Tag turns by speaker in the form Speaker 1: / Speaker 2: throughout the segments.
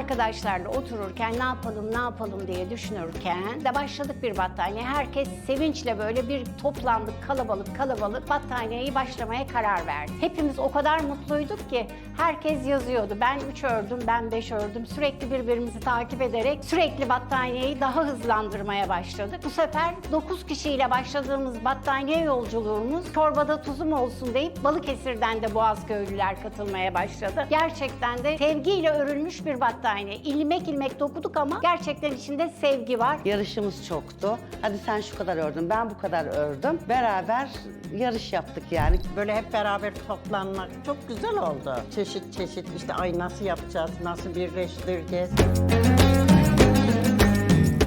Speaker 1: arkadaşlarla otururken ne yapalım ne yapalım diye düşünürken de başladık bir battaniye. Herkes sevinçle böyle bir toplandık kalabalık kalabalık battaniyeyi başlamaya karar verdik. Hepimiz o kadar mutluyduk ki herkes yazıyordu. Ben 3 ördüm, ben 5 ördüm. Sürekli birbirimizi takip ederek sürekli battaniyeyi daha hızlandırmaya başladık. Bu sefer 9 kişiyle başladığımız battaniye yolculuğumuz çorbada tuzum olsun deyip Balıkesir'den de Boğazköylüler katılmaya başladı. Gerçekten de sevgiyle örülmüş bir battaniye. İlmek ilmek dokuduk ama gerçekten içinde sevgi var.
Speaker 2: Yarışımız çoktu. Hadi sen şu kadar ördün, ben bu kadar ördüm. Beraber yarış yaptık yani.
Speaker 3: Böyle hep beraber toplanmak çok güzel oldu. Çeşit çeşit işte ay nasıl yapacağız, nasıl birleştireceğiz.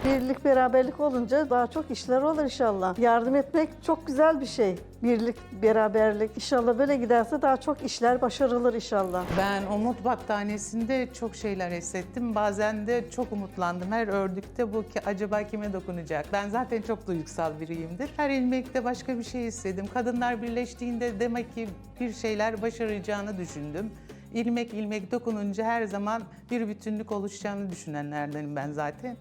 Speaker 4: Birlik, beraberlik olunca daha çok işler olur inşallah. Yardım etmek çok güzel bir şey. Birlik, beraberlik. İnşallah böyle giderse daha çok işler başarılır inşallah.
Speaker 5: Ben umut battaniyesinde çok şeyler hissettim. Bazen de çok umutlandım. Her ördükte bu ki acaba kime dokunacak? Ben zaten çok duygusal biriyimdir. Her ilmekte başka bir şey hissettim. Kadınlar birleştiğinde demek ki bir şeyler başaracağını düşündüm. İlmek ilmek dokununca her zaman bir bütünlük oluşacağını düşünenlerdenim ben zaten.